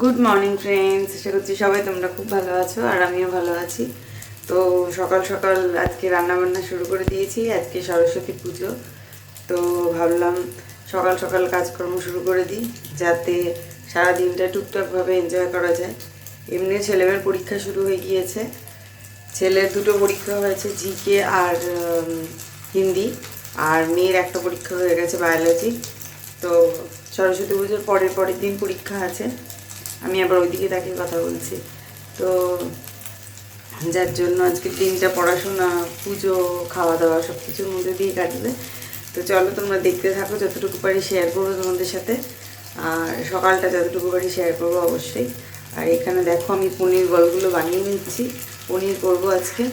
Good morning friends আশা করছি সবাই তোমরা খুব ভালো আছো আর আমিও ভালো আছি। তো সকাল সকাল আজকে রান্না বান্না শুরু করে দিয়েছি। আজকে সরস্বতী পুজো। তো ভাবলাম সকাল সকাল কাজকর্ম শুরু করে দিই, যাতে সারা দিনটা টুকটাকভাবে এনজয় করা যায়। এমনি ছেলেমেয়ের পরীক্ষা শুরু হয়ে গিয়েছে। ছেলের দুটো পরীক্ষা হয়েছে জিকে আর হিন্দি। আর মেয়ের একটা পরীক্ষা হয়ে গেছে বায়োলজি তো সরস্বতী পুজোর পরের পরের দিন পরীক্ষা আছে। আমি আবার ওইদিকে তাকে কথা বলছি। তো যার জন্য আজকে দিনটা পড়াশোনা, পুজো খাওয়া দাওয়া সব কিছুর মধ্যে দিয়ে কাটবে। তো চলো তোমরা দেখতে থাকো, যতটুকু পারি শেয়ার করব তোমাদের সাথে। আর সকালটা যতটুকু পারি শেয়ার করব অবশ্যই। আর এখানে দেখো আমি পনির বলগুলো বানিয়ে নিচ্ছি। পনির করব আজকে।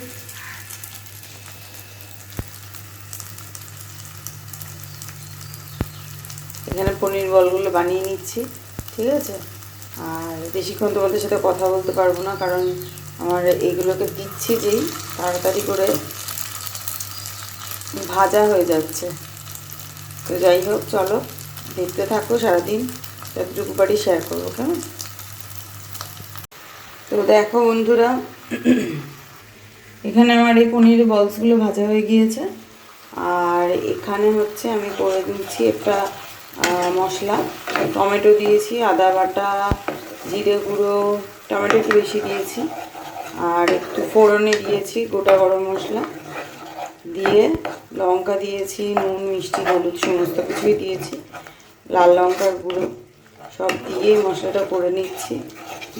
এখানে পনির বলগুলো বানিয়ে নিচ্ছি, ঠিক আছে? আর বেশিক্ষণ তোমাদের সাথে কথা বলতে পারব না, কারণ আমার এইগুলোকে দিচ্ছি যেই তাড়াতাড়ি করে ভাজা হয়ে যাচ্ছে। তো যাই হোক, চলো, দেখতে থাকো সারাদিন, যতটুকু পারি শেয়ার করব, কেমন? তো দেখো বন্ধুরা, এখানে আমার এই পনির বলসগুলো ভাজা হয়ে গিয়েছে। আর এখানে হচ্ছে আমি করে দিচ্ছি একটা মশলা, টমেটো দিয়েছি, আদা বাটা, জিরে গুঁড়ো, টমেটো একটু বেশি দিয়েছি, আর একটু ফোড়নে দিয়েছি গোটা গরম মশলা। দিয়ে লঙ্কা দিয়েছি, নুন, মিষ্টি, হলুদ, সমস্ত কিছুই দিয়েছি, লাল লঙ্কার গুঁড়ো, সব দিয়ে মশলাটা করে নিচ্ছি।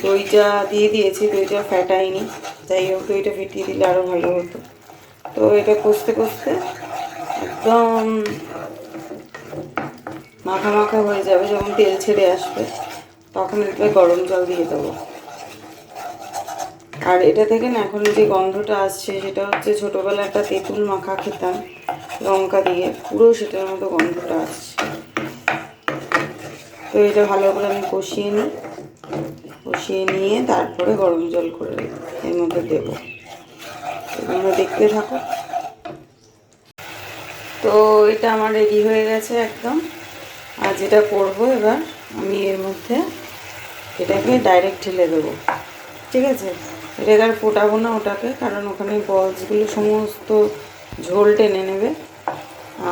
দইটা দিয়ে দিয়েছি, দইটা ফ্যাটাইনি যাই হোক, দইটা ফেটিয়ে দিলে আরও ভালো হতো। তো এটা কষতে কষতে একদম মাখা মাখা হয়ে যাবে, যখন তেল ছেড়ে আসবে, তখন একটু গরম জল দিয়ে দেবো। আর এটা থেকে না, এখন যে গন্ধটা আসছে, সেটা হচ্ছে ছোটোবেলা একটা তেঁতুল মাখা খেতাম, লঙ্কা দিয়ে, পুরো সেটার মতো গন্ধটা আসছে। তো এটা ভালো করে আমি কষিয়ে নিই, কষিয়ে নিয়ে তারপরে গরম জল করে এর মধ্যে দেবো। তোমরা দেখতে থাকো। তো এটা আমার রেডি হয়ে গেছে একদম। আর যেটা করব এবার আমি এর মধ্যে এটাকে ডাইরেক্ট ঢেলে দেবো। ঠিক আছে? এটাকে আর ফোটাবো না ওটাকে, কারণ ওখানে বলসগুলো সমস্ত ঝোল টেনে নেবে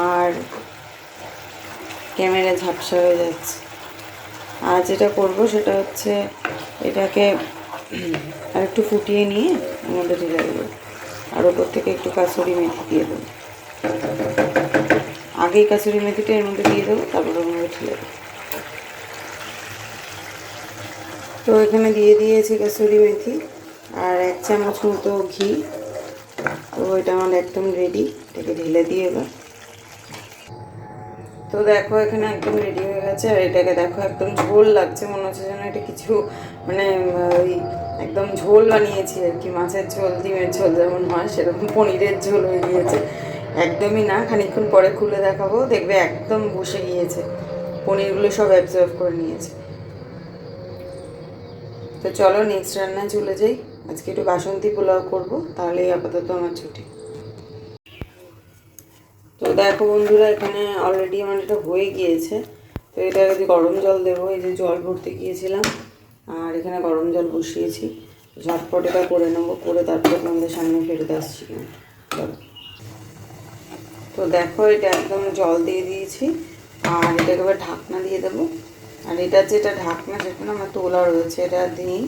আর ক্যামেরা ঝাপসা হয়ে যাচ্ছে। আর যেটা করব সেটা হচ্ছে এটাকে আর একটু ফুটিয়ে নিয়ে মধ্যে ঢেলে দেবো। আর ওপর থেকে একটু কাসুরি মেথি দিয়ে দেবো। আগেই কাসুরি মেথিটা এর মধ্যে দিয়ে দেবো, তারপর ওর মধ্যে দেবো তো এখানে দিয়ে দিয়েছি কাসুরি মেথি আর এক চামচ মতো ঘি। তো এটা আমার একদম রেডি এটাকে ঢেলে দিয়ে এবার। তো দেখো, এখানে একদম রেডি হয়ে গেছে আর এটাকে দেখো, একদম ঝোল লাগছে, মনে হচ্ছে যেন এটা কিছু মানে ওই একদম ঝোল বানিয়েছি আর কি, মাছের ঝোল, ডিমের ঝোল যেমন হয়, সেরকম পনিরের ঝোল হয়ে গিয়েছে একদমই না, খানিকক্ষণ পরে খুলে দেখাবো। দেখবে একদম বসে গিয়েছে। পনিরগুলো সব অ্যাবজর্ভ করে নিয়েছে। তো চলো নেক্সট রান্নায় চলে যাই। আজকে একটু বাসন্তী পোলাও করব, তাহলেই আপাতত আমার ছুটি। তো দেখো বন্ধুরা, এখানে অলরেডি আমার এটা হয়ে গিয়েছে। তো এটা যদি গরম জল দেবো, এই যে জল ভরতে গিয়েছিলাম, আর এখানে গরম জল বসিয়েছি। ঝটপট এটা করে নেব, করে তারপরে তোমাদের সামনে ফেরত আসছি। চলো তো দেখো এটা একদম জল দিয়ে দিয়েছি। আর এটাকে এবার ঢাকনা দিয়ে দেবো। আর এটা যেটা ঢাকনা না আমার তোলা রয়েছে, এটা দিই।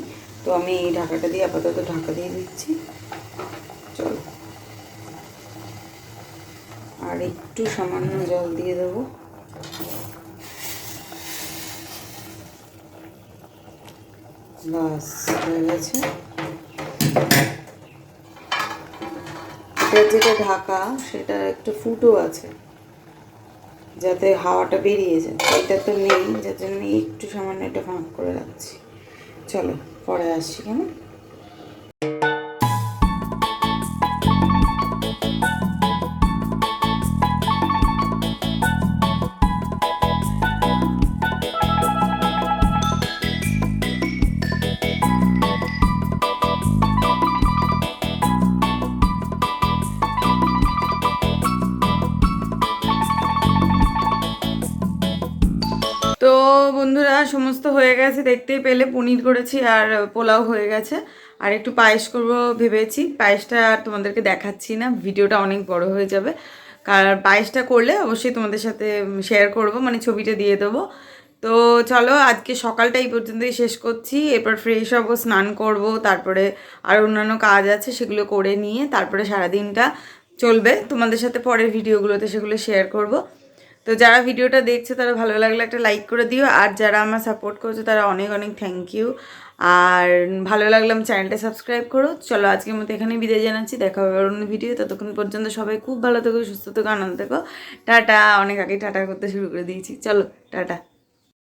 তো আমি এই ঢাকাটা দিয়ে আপাতত ঢাকা দিয়ে দিচ্ছি। চলো। আর একটু সামান্য জল দিয়ে দেবো। বাস হয়ে গেছে। এটার যেটা ঢাকা সেটা একটা ফুটো আছে, যাতে হাওয়াটা বেরিয়ে যায়। এটা তো নেই, যার জন্য একটু সামান্য এটা ফাঁক করে রাখছি। চলো, পরে আসছি, কেমন? বন্ধুরা, সমস্ত হয়ে গেছে, দেখতেই পেলে, পনির করেছি আর পোলাও হয়ে গেছে। আর একটু পায়েস করব ভেবেছি। পায়েসটা আর তোমাদেরকে দেখাচ্ছি না, ভিডিওটা অনেক বড় হয়ে যাবে। কারণ পায়েসটা করলে অবশ্যই তোমাদের সাথে শেয়ার করব মানে ছবিটা দিয়ে দেবো। তো চলো, আজকে সকালটা এই পর্যন্তই শেষ করছি। এরপর ফ্রেশ হব, স্নান করব, তারপরে আর অন্যান্য কাজ আছে, সেগুলো করে নিয়ে তারপরে সারাদিনটা চলবে। তোমাদের সাথে পরের ভিডিওগুলোতে সেগুলো শেয়ার করব। তো যারা ভিডিওটা দেখছে, তারা ভালো লাগলে একটা লাইক করে দিও। আর যারা আমার সাপোর্ট করছে, তারা অনেক অনেক থ্যাংক ইউ আর ভালো লাগলাম চ্যানেলটা সাবস্ক্রাইব করো। চলো আজকের মতো এখানেই বিদায় জানাচ্ছি। দেখা হবে অন্য ভিডিও ততক্ষণ পর্যন্ত সবাই খুব ভালো থেকো, সুস্থ থেকো, আনন্দ থেকো। টাটা। অনেক আগে টাটা করতে শুরু করে দিয়েছি। চলো, টাটা।